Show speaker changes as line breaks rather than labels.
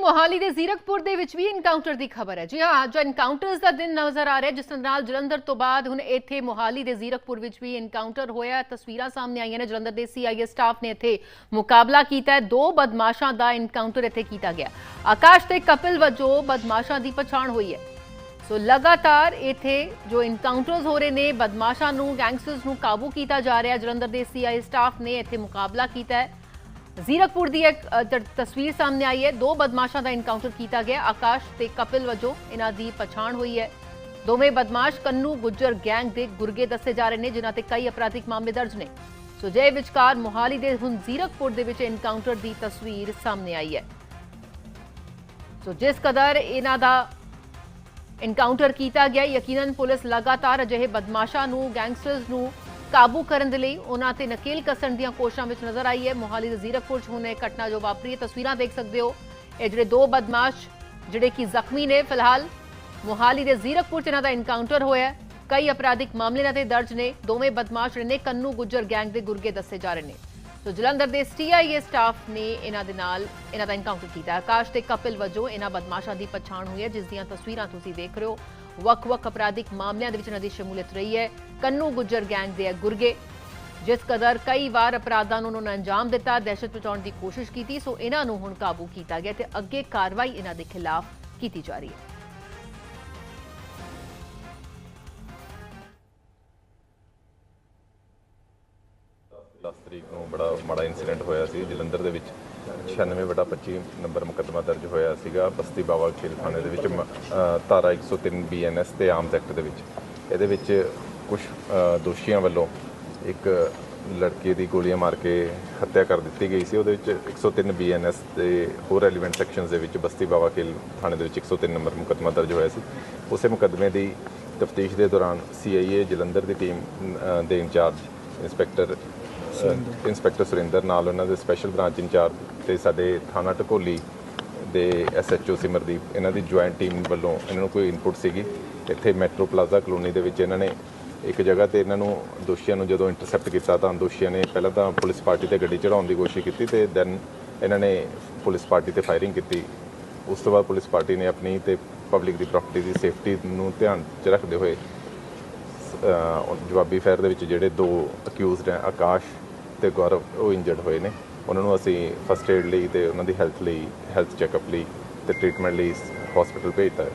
ਮੋਹਾਲੀ ਦੇ ਜ਼ੀਰਕਪੁਰ ਦੇ ਵਿੱਚ ਵੀ ਇਨਕਾਊਂਟਰ ਦੀ ਖਬਰ ਹੈ। ਜੀ ਹਾਂ, ਜੋ ਇਨਕਾਊਂਟਰਸ ਦਾ ਦਿਨ ਨਜ਼ਰ ਆ ਰਿਹਾ ਜਿਸ ਨਾਲ ਜਲੰਧਰ ਤੋਂ ਬਾਅਦ ਹੁਣ ਇੱਥੇ ਮੋਹਾਲੀ ਦੇ ਜ਼ੀਰਕਪੁਰ ਵਿੱਚ ਵੀ ਇਨਕਾਊਂਟਰ ਹੋਇਆ ਤਸਵੀਰਾਂ ਸਾਹਮਣੇ ਆਈਆਂ ਨੇ, ਜਲੰਧਰ ਦੇ ਸੀਆਈਏ ਸਟਾਫ ਨੇ ਇੱਥੇ ਮੁਕਾਬਲਾ ਕੀਤਾ ਦੋ ਬਦਮਾਸ਼ਾਂ ਦਾ ਇਨਕਾਊਂਟਰ ਇੱਥੇ ਕੀਤਾ ਗਿਆ ਆਕਾਸ਼ ਤੇ ਕਪਿਲ ਵਜੋਂ ਬਦਮਾਸ਼ਾਂ ਦੀ ਪਛਾਣ ਹੋਈ ਹੈ। ਸੋ ਲਗਾਤਾਰ ਇੱਥੇ ਜੋ ਇਨਕਾਊਂਟਰਸ ਹੋ ਰਹੇ ਨੇ, ਬਦਮਾਸ਼ਾਂ ਨੂੰ ਗੈਂਗਸਟਰਸ ਨੂੰ ਕਾਬੂ ਕੀਤਾ ਜਾ ਰਿਹਾ ਜਲੰਧਰ ਦੇ ਸੀਆਈਏ ਸਟਾਫ ਨੇ ਇੱਥੇ ਮੁਕਾਬਲਾ ਕੀਤਾ ਹੈ। ਜ਼ੀਰਕਪੁਰ ਦੀ ਇੱਕ ਤਸਵੀਰ ਸਾਹਮਣੇ ਆਈ ਹੈ। ਦੋ ਬਦਮਾਸ਼ਾਂ ਦਾ ਇਨਕਾਊਂਟਰ ਕੀਤਾ ਗਿਆ। ਆਕਾਸ਼ ਤੇ ਕਪਿਲ ਵਜੋਂ ਇਹਨਾਂ ਦੀ ਪਛਾਣ ਹੋਈ ਹੈ। ਦੋਵੇਂ ਬਦਮਾਸ਼ ਕੰਨੂ ਗੁੱਜਰ ਗੈਂਗ ਦੇ ਗੁਰਗੇ ਦੱਸੇ ਜਾ ਰਹੇ ਨੇ, ਜਿਨ੍ਹਾਂ ਤੇ ਕਈ ਅਪਰਾਧਿਕ ਮਾਮਲੇ ਦਰਜ ਨੇ। ਸੋ ਜੇ ਵਿਚਕਾਰ ਮੋਹਾਲੀ ਦੇ ਹੁਣ ਜ਼ੀਰਕਪੁਰ ਦੇ ਵਿੱਚ ਇਨਕਾਊਂਟਰ ਦੀ ਤਸਵੀਰ ਸਾਹਮਣੇ ਆਈ ਹੈ। ਸੋ ਜਿਸ ਕਦਰ ਇਹਨਾਂ ਦਾ ਇਨਕਾਊਂਟਰ ਕੀਤਾ ਗਿਆ, ਯਕੀਨਨ ਪੁਲਿਸ ਲਗਾਤਾਰ ਅਜਿਹੇ ਬਦਮਾਸ਼ਾਂ ਨੂੰ, ਗੈਂਗਸਟਰਸ ਨੂੰ ਕਾਬੂ ਕਰਨ ਦੇ ਲਈ ਉਹਨਾਂ ਤੇ ਨਕੇਲ ਕਸਣ ਦੀਆਂ ਕੋਸ਼ਿਸ਼ਾਂ ਵਿੱਚ ਨਜ਼ਰ ਆਈ ਹੈ। ਮੋਹਾਲੀ ਦੇ ਜ਼ੀਰਕਪੁਰ 'ਚ ਹੁਣ ਇਹ ਘਟਨਾ ਜੋ ਵਾਪਰੀ ਹੈ, ਤਸਵੀਰਾਂ ਦੇਖ ਸਕਦੇ ਹੋ। ਇਹ ਜਿਹੜੇ ਦੋ ਬਦਮਾਸ਼, ਜਿਹੜੇ ਕਿ ਜ਼ਖਮੀ ਨੇ ਫਿਲਹਾਲ, ਮੋਹਾਲੀ ਦੇ ਜ਼ੀਰਕਪੁਰ 'ਚ ਇਹਨਾਂ ਦਾ ਇਨਕਾਊਂਟਰ ਹੋਇਆ ਕਈ ਅਪਰਾਧਿਕ ਮਾਮਲੇ ਇਹਨਾਂ ਤੇ ਦਰਜ ਨੇ। ਦੋਵੇਂ ਬਦਮਾਸ਼ ਜਿਹੜੇ ਨੇ ਕੰਨੂ ਗੁੱਜਰ ਗੈਂਗ ਦੇ ਗੁਰਗੇ ਦੱਸੇ ਜਾ ਰਹੇ ਨੇ। ਸੋ ਜਲੰਧਰ ਦੇ ਸੀਆਈਏ ਸਟਾਫ ਨੇ ਇਹਨਾਂ ਦੇ ਨਾਲ ਇਹਨਾਂ ਦਾ ਇਨਕਾਊਂਟਰ ਕੀਤਾ। ਆਕਾਸ਼ ਤੇ ਕਪਿਲ ਵਜੋਂ ਇਹਨਾਂ ਬਦਮਾਸ਼ਾਂ ਦੀ ਪਛਾਣ ਹੋਈ ਹੈ, ਜਿਸ ਦੀਆਂ ਤਸਵੀਰਾਂ ਤੁਸੀਂ ਦੇਖ ਰਹੇ ਹੋ। ਵੱਖ-ਵੱਖ ਅਪਰਾਧਿਕ ਮਾਮਲਿਆਂ ਦੇ ਵਿੱਚ ਇਹਨਾਂ ਦੀ ਸ਼ਮੂਲੀਅਤ ਰਹੀ ਹੈ। ਕੰਨੂ ਗੁੱਜਰ ਗੈਂਗ ਦੇ ਹੈ ਗੁਰਗੇ, ਜਿਸ ਕਦਰ ਕਈ ਵਾਰ ਅਪਰਾਧਾਂ ਨੂੰ ਉਹਨਾਂ ਨੇ ਅੰਜਾਮ ਦਿੱਤਾ, ਦਹਿਸ਼ਤ ਪਹੁੰਚਾਉਣ ਦੀ ਕੋਸ਼ਿਸ਼ ਕੀਤੀ, ਸੋ ਇਹਨਾਂ ਨੂੰ ਹੁਣ ਕਾਬੂ ਕੀਤਾ ਗਿਆ ਤੇ ਅੱਗੇ ਕਾਰਵਾਈ ਇਹਨਾਂ ਦੇ ਖਿਲਾਫ ਕੀਤੀ ਜਾ ਰਹੀ ਹੈ।
10 ਤਰੀਕ ਨੂੰ ਬੜਾ ਮਾੜਾ ਇਨਸੀਡੈਂਟ ਹੋਇਆ ਸੀ। ਜਲੰਧਰ ਦੇ ਵਿੱਚ 96 ਬਟਾ 25 ਨੰਬਰ ਮੁਕੱਦਮਾ ਦਰਜ ਹੋਇਆ ਸੀਗਾ। ਬਸਤੀ ਬਾਵਾ ਖੇਲ ਥਾਣੇ ਦੇ ਵਿੱਚ ਮ- ਅ, ਧਾਰਾ 103 ਬੀਐਨਐਸ ਤੇ ਆਰਮਸ ਐਕਟ ਦੇ ਵਿੱਚ। ਇਹਦੇ ਵਿੱਚ ਕੁਝ ਦੋਸ਼ੀਆਂ ਵੱਲੋਂ ਇੱਕ ਲੜਕੇ ਦੀ ਗੋਲੀਆਂ ਮਾਰ ਕੇ ਹੱਤਿਆ ਕਰ ਦਿੱਤੀ ਗਈ ਸੀ। ਉਹਦੇ ਵਿੱਚ 103 ਬੀਐਨਐਸ ਤੇ ਹੋਰ ਐਲੀਮੈਂਟ ਸੈਕਸ਼ਨਸ ਦੇ ਵਿੱਚ ਬਸਤੀ ਬਾਵਾ ਖੇਲ ਥਾਣੇ ਦੇ ਵਿੱਚ 103 ਨੰਬਰ ਮੁਕੱਦਮਾ ਦਰਜ ਹੋਇਆ ਸੀ। ਉਸੇ ਮੁਕੱਦਮੇ ਦੀ ਤਫਤੀਸ਼ ਦੇ ਦੌਰਾਨ ਸੀਆਈਏ ਜਲੰਧਰ ਦੀ ਟੀਮ ਦੇ ਇੰਚਾਰਜ ਇੰਸਪੈਕਟਰ ਇੰਸਪੈਕਟਰ ਸੁਰਿੰਦਰ ਨਾਲ ਉਹਨਾਂ ਦੇ ਸਪੈਸ਼ਲ ਬ੍ਰਾਂਚ ਇੰਚਾਰਜ ਤੇ ਸਾਡੇ ਥਾਣਾ ਟਕੋਲੀ ਦੇ ਐਸਐਚਓ ਸਿਮਰਦੀਪ, ਇਹਨਾਂ ਦੀ ਜੁਆਇੰਟ ਟੀਮ ਵੱਲੋਂ ਇਹਨਾਂ ਨੂੰ ਕੋਈ ਇਨਪੁਟ ਸੀਗੀ। ਇੱਥੇ ਮੈਟਰੋ ਪਲਾਜ਼ਾ ਕਲੋਨੀ ਦੇ ਵਿੱਚ ਇਹਨਾਂ ਨੇ ਇੱਕ ਜਗ੍ਹਾ ਤੇ ਇਹਨਾਂ ਨੂੰ ਦੋਸ਼ੀਆਂ ਨੂੰ ਜਦੋਂ ਇੰਟਰਸੈਪਟ ਕੀਤਾ ਤਾਂ ਦੋਸ਼ੀਆਂ ਨੇ ਪਹਿਲਾਂ ਤਾਂ ਪੁਲਿਸ ਪਾਰਟੀ ਤੇ ਗੱਡੀ ਚੜਾਉਣ ਦੀ ਕੋਸ਼ਿਸ਼ ਕੀਤੀ ਤੇ ਦੈਨ ਇਹਨਾਂ ਨੇ ਪੁਲਿਸ ਪਾਰਟੀ ਤੇ ਫਾਇਰਿੰਗ ਕੀਤੀ। ਉਸ ਤੋਂ ਬਾਅਦ ਪੁਲਿਸ ਪਾਰਟੀ ਨੇ ਆਪਣੀ ਤੇ ਪਬਲਿਕ ਦੀ ਪ੍ਰਾਪਰਟੀ ਦੀ ਸੇਫਟੀ ਨੂੰ ਧਿਆਨ 'ਚ ਰੱਖਦੇ ਹੋਏ ਜਵਾਬੀ ਫਾਇਰ ਦੇ ਵਿੱਚ ਜਿਹੜੇ ਦੋ ਅਕਿਊਜ਼ਡ ਹੈ, ਆਕਾਸ਼ ਤੇ ਗੌਰਵ ਉਹ ਇੰਜਰਡ ਹੋਏ ਨੇ। ਉਹਨਾਂ ਨੂੰ ਅਸੀਂ ਫਸਟ ਏਡ ਲਈ ਤੇ ਉਹਨਾਂ ਦੀ ਹੈਲਥ ਲਈ ਹੈਲਥ ਚੈੱਕਅਪ ਲਈ ਤੇ ਟ੍ਰੀਟਮੈਂਟ ਲਈ ਹਸਪੀਟਲ ਭੇਜਤਾ। ਹੈ